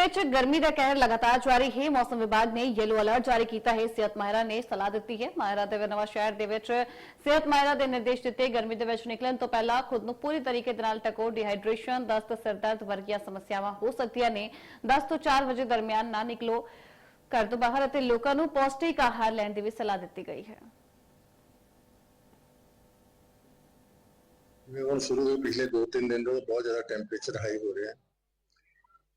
ਵਿੱਚ ਗਰਮੀ ਦਾ ਕਹਿਰ ਲਗਾਤਾਰ ਜਾਰੀ ਹੈ। ਮੌਸਮ ਵਿਭਾਗ ਨੇ ਯੈਲੋ ਅਲਰਟ ਜਾਰੀ ਕੀਤਾ ਹੈ। ਸਿਹਤ ਮਾਹਿਰਾਂ ਨੇ ਸਲਾਹ ਦਿੱਤੀ ਹੈ। ਮਾਹਿਰਾਂ ਦੇ ਨਵਾਂ ਸ਼ਹਿਰ ਦੇ ਵਿੱਚ ਸਿਹਤ ਮਾਹਿਰਾਂ ਦੇ ਨਿਰਦੇਸ਼ ਦਿੱਤੇ ਗਰਮੀ ਦੇ ਵਿੱਚ ਨਿਕਲਣ ਤੋਂ ਪਹਿਲਾਂ ਖੁਦ ਨੂੰ ਪੂਰੀ ਤਰੀਕੇ ਦੇ ਨਾਲ ਟਕੋ। ਡਿਹਾਈਡਰੇਸ਼ਨ ਦਸਤ ਸਿਰ ਦਰਦ ਵਰਗੀਆਂ ਸਮੱਸਿਆਵਾਂ ਹੋ ਸਕਦੀਆਂ ਨੇ। 10 ਤੋਂ 4 ਵਜੇ ਦਰਮਿਆਨ ਨਾ ਨਿਕਲੋ। ਘਰ ਤੋਂ ਬਾਹਰ ਅਤੇ ਲੋਕਾਂ ਨੂੰ ਪੌਸ਼ਟਿਕ ਆਹਾਰ ਲੈਣ ਦੀ ਵੀ ਸਲਾਹ ਦਿੱਤੀ ਗਈ ਹੈ। ਜਿਵੇਂ ਹੁਣ ਸ਼ੁਰੂ ਹੋਏ ਪਿਛਲੇ 2-3 ਦਿਨ ਤੋਂ ਬਹੁਤ ਜ਼ਿਆਦਾ ਟੈਂਪਰੇਚਰ ਹਾਈ ਹੋ ਰਿਹਾ ਹੈ।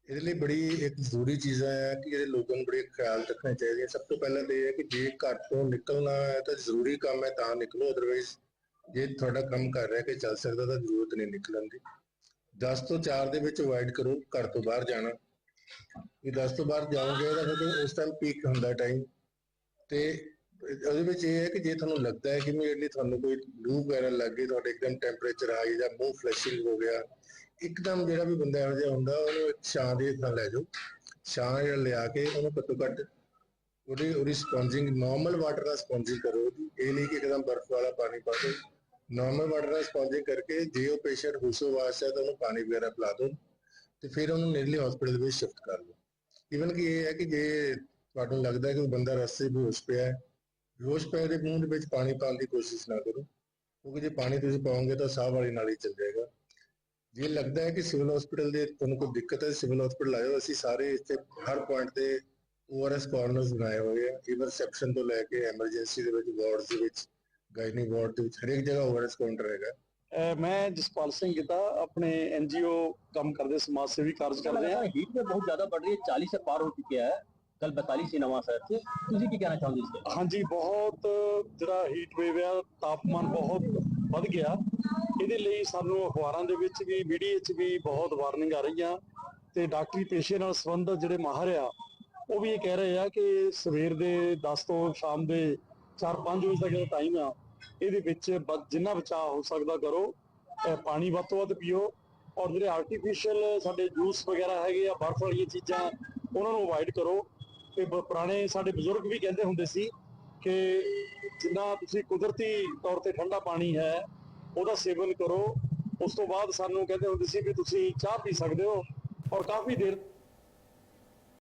ਇਹਦੇ ਲਈ ਬੜੀ ਇੱਕ ਜ਼ਰੂਰੀ ਚੀਜ਼ ਹੈ ਕਿ ਇਹਦੇ ਲੋਕਾਂ ਨੂੰ ਬੜੇ ਖਿਆਲ ਰੱਖਣੇ ਚਾਹੀਦੇ ਸਭ ਤੋਂ ਪਹਿਲਾਂ ਤੇ ਇਹ ਹੈ ਕਿ ਜੇ ਘਰ ਤੋਂ ਨਿਕਲਣਾ ਹੈ ਤਾਂ ਜ਼ਰੂਰੀ ਕੰਮ ਹੈ ਤਾਂ ਨਿਕਲੋ ਅਦਰਵਾਈਜ਼ ਜੇ ਤੁਹਾਡਾ ਕੰਮ ਕਰ ਰਿਹਾ ਕਿ ਚੱਲ ਸਕਦਾ ਤਾਂ ਜ਼ਰੂਰਤ ਨਹੀਂ ਨਿਕਲਣ ਦੀ। 10 ਤੋਂ 4 ਦੇ ਵਿੱਚ ਅਵਾਇਡ ਕਰੋ, ਘਰ ਤੋਂ ਬਾਹਰ ਜਾਣਾ। ਇਹ 10 ਤੋਂ ਬਾਹਰ ਜਾਓਗੇ ਤਾਂ ਫਿਰ ਉਸ ਟਾਈਮ ਪੀਕ ਹੁੰਦਾ ਟਾਈਮ ਤੇ ਉਹਦੇ ਵਿੱਚ ਇਹ ਹੈ ਕਿ ਜੇ ਤੁਹਾਨੂੰ ਲੱਗਦਾ ਹੈ ਕਿ ਇਮੀਡੀਏਟਲੀ ਤੁਹਾਨੂੰ ਕੋਈ ਲੂ ਵਗੈਰਾ ਲੱਗ ਗਈ, ਤੁਹਾਡੇ ਇੱਕਦਮ ਟੈਂਪਰੇਚਰ ਹਾਈ ਜਾਂ ਮੂੰਹ ਫਲੈਸ਼ਿੰਗ ਹੋ ਗਿਆ ਇੱਕਦਮ ਜਿਹੜਾ ਵੀ ਬੰਦਾ ਇਹੋ ਜਿਹਾ ਹੁੰਦਾ, ਉਹਨੂੰ ਇੱਕ ਛਾਂ ਦੇ ਥਾਂ ਲੈ ਜਾਓ। ਛਾਂ ਜਿਹੜਾ ਲਿਆ ਕੇ ਉਹਨੂੰ ਘੱਟੋ ਘੱਟ ਉਹਦੀ ਉਹਦੀ ਸਪੌਂਜਿੰਗ ਨਾਰਮਲ ਵਾਟਰ ਨਾਲ ਸਪੌਂਜਿੰਗ ਕਰੋ। ਉਹਦੀ ਇਹ ਨਹੀਂ ਕਿ ਇੱਕਦਮ ਬਰਫ਼ ਵਾਲਾ ਪਾਣੀ ਪਾ ਦਿਓ। ਨਾਰਮਲ ਵਾਟਰ ਨਾਲ ਸਪੌਂਜਿੰਗ ਕਰਕੇ ਜੇ ਉਹ ਪੇਸ਼ੈਂਟ ਹੁਸ਼ੋ-ਵਾਸ ਹੈ ਤਾਂ ਉਹਨੂੰ ਪਾਣੀ ਵਗੈਰਾ ਪਿਲਾ ਦਿਓ ਤੇ ਫਿਰ ਉਹਨੂੰ ਨੇੜਲੇ ਹਸਪੀਟਲ ਵਿੱਚ ਸ਼ਿਫਟ ਕਰ ਲਓ ਈਵਨ ਕਿ ਇਹ ਹੈ ਕਿ ਜੇ ਤੁਹਾਨੂੰ ਲੱਗਦਾ ਹੈ ਕਿ ਉਹ ਬੰਦਾ ਰਸਤੇ ਬੇਹੋਸ਼ ਪਿਆ ਹੈ, ਬੇਹੋਸ਼ ਪਏ ਦੇ ਮੂੰਹ ਦੇ ਵਿੱਚ ਪਾਣੀ ਪਾਉਣ ਦੀ ਕੋਸ਼ਿਸ਼ ਨਾ ਕਰੋ। ਕਿਉਂਕਿ ਜੇ ਪਾਣੀ ਤੁਸੀਂ ਪਾਓਗੇ ਤਾਂ ਸਾਹ ਵਾਲੀ ਨਾਲੀ ਚੱਲ ਜਾਏਗਾ। ਜੇ ਲੱਗਦਾ ਹੈ ਕਿ ਸਿਵਲ ਹਸਪੀਟਲ ਦੇ ਤੁਹਾਨੂੰ ਕੋਈ ਦਿੱਕਤ ਹੈ ਸਿਵਲ ਹਸਪੀਟਲ ਆਇਓ ਅਸੀਂ ਸਾਰੇ ਇੱਥੇ ਹਰ ਪੁਆਇੰਟ ਤੇ ਓਆਰਐਸ ਕਾਰਨਰਸ ਬਣਾਏ ਹੋਏ ਆ। ਈਵਨ ਸੈਕਸ਼ਨ ਤੋਂ ਲੈ ਕੇ ਐਮਰਜੈਂਸੀ ਦੇ ਵਿੱਚ ਵਾਰਡਸ ਦੇ ਵਿੱਚ ਗਾਇਨੀ ਵਾਰਡ ਦੇ ਵਿੱਚ ਹਰੇਕ ਜਗ੍ਹਾ ਓਆਰਐਸ ਕਾਊਂਟਰ ਹੈਗਾ। ਮੈਂ ਜਸਪਾਲ ਸਿੰਘ ਗਿੱਦਾ ਆਪਣੇ ਐਨਜੀਓ ਕੰਮ ਕਰਦੇ ਸਮਾਜ ਸੇਵੀ ਕਾਰਜ ਕਰਦੇ ਆ ਹੀਟ ਵੀ ਬਹੁਤ ਜ਼ਿਆਦਾ ਵੱਧ ਰਹੀ ਹੈ 40 ਸੇ ਪਾਰ ਹੋ ਚੁੱਕਿਆ ਹੈ। ਕੱਲ 42 ਸੀ ਨਵਾਂ ਸ਼ਹਿਰ ਤੇ ਤੁਸੀਂ ਕੀ ਕਹਿਣਾ ਚਾਹੁੰਦੇ ਹੋ ਹਾਂਜੀ ਬਹੁਤ ਜਿਹੜਾ ਹੀਟ ਵੇਵ ਆ ਤਾਪਮਾਨ ਬਹੁਤ ਵੱਧ ਗਿਆ। ਇਹਦੇ ਲਈ ਸਾਨੂੰ ਅਖਬਾਰਾਂ ਦੇ ਵਿੱਚ ਵੀ ਮੀਡੀਆ 'ਚ ਵੀ ਬਹੁਤ ਵਾਰਨਿੰਗ ਆ ਰਹੀਆਂ ਤੇ ਡਾਕਟਰੀ ਪੇਸ਼ੇ ਨਾਲ ਸੰਬੰਧਿਤ ਜਿਹੜੇ ਮਾਹਰ ਆ, ਉਹ ਵੀ ਇਹ ਕਹਿ ਰਹੇ ਆ ਕਿ ਸਵੇਰ ਦੇ 10 ਤੋਂ ਸ਼ਾਮ ਦੇ 4-5 ਵਜੇ ਤੱਕ ਜਿਹੜਾ ਟਾਈਮ ਆ। ਇਹਦੇ ਵਿੱਚ ਬ- ਜਿੰਨਾ ਬਚਾਅ ਹੋ ਸਕਦਾ ਕਰੋ ਪਾਣੀ ਵੱਧ ਤੋਂ ਵੱਧ ਪੀਓ ਔਰ ਜਿਹੜੇ ਆਰਟੀਫੀਸ਼ੀਅਲ ਸਾਡੇ ਜੂਸ ਵਗੈਰਾ ਹੈਗੇ ਆ, ਬਰਫ਼ ਵਾਲੀਆਂ ਚੀਜ਼ਾਂ, ਉਹਨਾਂ ਨੂੰ ਅਵੋਇਡ ਕਰੋ। ਤੇ ਪੁਰਾਣੇ ਸਾਡੇ ਬਜ਼ੁਰਗ ਵੀ ਕਹਿੰਦੇ ਹੁੰਦੇ ਸੀ ਕਿ ਜਿੰਨਾ ਤੁਸੀਂ ਕੁਦਰਤੀ ਤੌਰ ਤੇ ਠੰਡਾ ਪਾਣੀ ਹੈ ਉਹਦਾ ਸੇਵਨ ਕਰੋ। ਉਸ ਤੋਂ ਬਾਅਦ ਸਾਨੂੰ ਕਹਿੰਦੇ ਹੁੰਦੇ ਸੀ ਵੀ ਤੁਸੀਂ ਚਾਹ ਪੀ ਸਕਦੇ ਹੋ। ਔਰ ਕਾਫੀ ਦੇਰ